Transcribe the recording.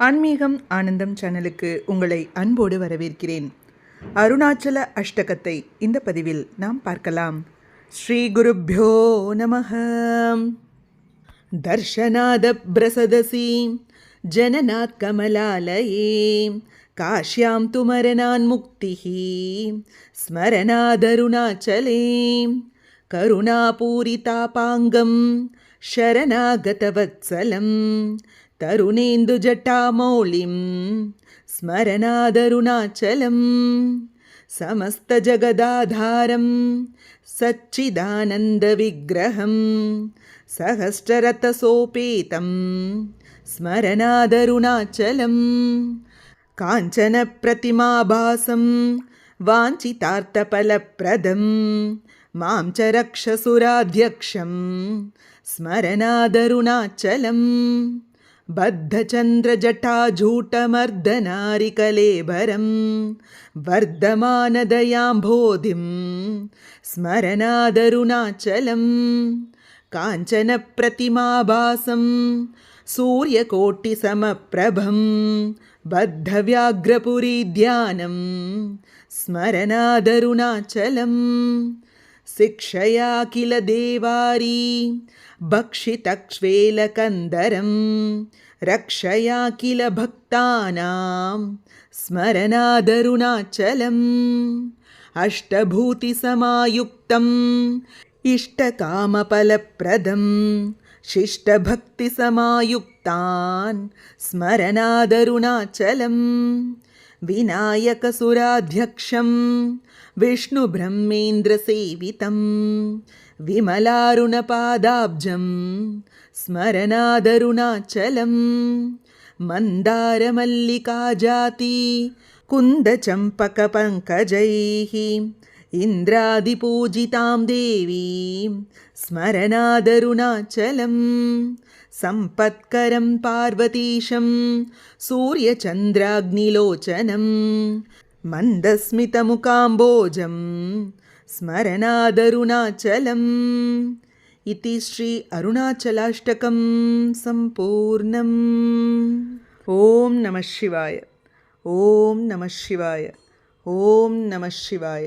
ஆன்மீகம் ஆனந்தம் சேனலுக்கு உங்களை அன்போடு வரவேற்கிறேன் அருணாச்சல அஷ்டகத்தை இந்த பதிவில் நாம் பார்க்கலாம் ஸ்ரீ குருப்பியோ நமः दर्शनादभ्रसदसि जननात् कमलालये काश्यां तु मरणान्मुक्तिः स्मरणादरुणाचले करुणापूरितापाङ्गं शरणागतवत्सलं तरुणेन्दुजटामौलिं स्मरणादरुणाचलम् समस्तजगदाधारं सच्चिदानन्दविग्रहं सहस्ररथसोपेतं स्मरणादरुणाचलं काञ्चनप्रतिमाभासं वाञ्छितार्थफलप्रदं मां च रक्षसुराध्यक्षं स्मरणादरुणाचलम् बद्धचन्द्रजटाजूटमर्दनारिकलेभरं वर्धमानदयाम्भोधिं स्मरणादरुणाचलं काञ्चनप्रतिमाभासं सूर्यकोटिसमप्रभं बद्धव्याघ्रपुरीध्यानं स्मरणादरुणाचलम् शिक्षया किल देवारी? भक्षितक्ष्वेलकन्दरं रक्षया किल भक्तानां स्मरणादरुणाचलम् अष्टभूतिसमायुक्तम् इष्टकामफलप्रदं शिष्टभक्तिसमायुक्तान् स्मरणादरुणाचलम् विनायकसुराध्यक्षं विष्णुब्रह्मेन्द्रसेवितं विमलारुणपादाब्जं स्मरणादरुणाचलं मन्दारमल्लिकाजाति कुन्दचम्पकपङ्कजैः इन्द्रादिपूजितां देवीं स्मरणादरुणाचलम् सम्पत्करं पार्वतीशं सूर्यचन्द्राग्निलोचनं मन्दस्मितमुकाम्बोजं स्मरणादरुणाचलम् इति श्री अरुणाचलाष्टकं सम्पूर्णम् ॐ नमः शिवाय ॐ नमः शिवाय ॐ नमः शिवाय